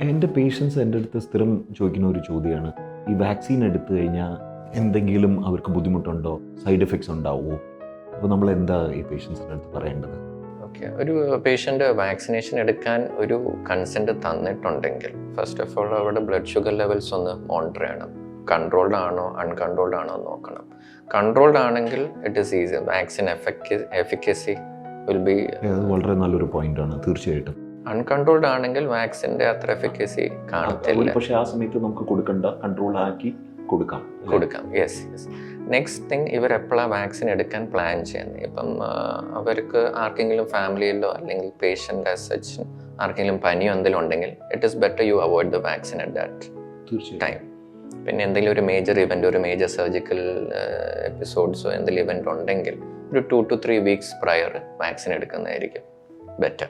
എന്റെ പേഷ്യൻസ് എന്റെ അടുത്ത് സ്ഥിരം ചോദിക്കുന്ന ഒരു ചോദ്യമാണ്. ഈ വാക്സിൻ എടുത്തു കഴിഞ്ഞാൽ എന്തെങ്കിലും അവർക്ക് ബുദ്ധിമുട്ടുണ്ടോ? സൈഡ് എഫക്ട്സ് ഉണ്ടാവുമോ? അപ്പോൾ നമ്മൾ എന്താ ഈ പേഷ്യൻസിന്റെ അടുത്ത് പറയേണ്ടത്? ഓക്കെ ഒരു പേഷ്യന്റ് വാക്സിനേഷൻ എടുക്കാൻ ഒരു കൺസെന്റ് തന്നിട്ടുണ്ടെങ്കിൽ ഫസ്റ്റ് ഓഫ് ഓൾ അവരുടെ ബ്ലഡ് ഷുഗർ ലെവൽസ് ഒന്ന് മോണിറ്റർ ചെയ്യണം. കൺട്രോൾഡ് ആണോ അൺകൺട്രോൾഡ് ആണോ എന്ന് നോക്കണം. കൺട്രോൾഡ് ആണെങ്കിൽ it is easy vaccine effect efficacy will be വളരെ നല്ലൊരു പോയിന്റ് ആണ് തീർച്ചയായിട്ടും. അൺകൺട്രോൾഡ് ആണെങ്കിൽ വാക്സിന്റെ അത്ര എഫിക്കസി കാണത്തില്ല. പക്ഷേ ആ സമയത്ത് നമുക്ക് കൊടുക്കണ്ട കൺട്രോൾ ആക്കി കൊടുക്കാം കൊടുക്കാം. യെസ് യെസ് നെക്സ്റ്റ് തിങ് ഇവർ എപ്പോഴാണ് വാക്സിൻ എടുക്കാൻ പ്ലാൻ ചെയ്യുന്നത് ഇപ്പം അവർക്ക് ആർക്കെങ്കിലും ഫാമിലിയിലോ അല്ലെങ്കിൽ പേഷ്യന്റ് സച്ച് ആർക്കെങ്കിലും പനിയോ എന്തെങ്കിലും ഉണ്ടെങ്കിൽ it is better you avoid the vaccine at that time പിന്നെ എന്തെങ്കിലും ഒരു മേജർ ഇവന്റ് ഒരു മേജർ സർജിക്കൽ എപ്പിസോഡ്സോ എന്തെങ്കിലും ഇവന്റ് ഉണ്ടെങ്കിൽ ഒരു two two three weeks prior vaccine എടുക്കുന്നതായിരിക്കും ബെറ്റർ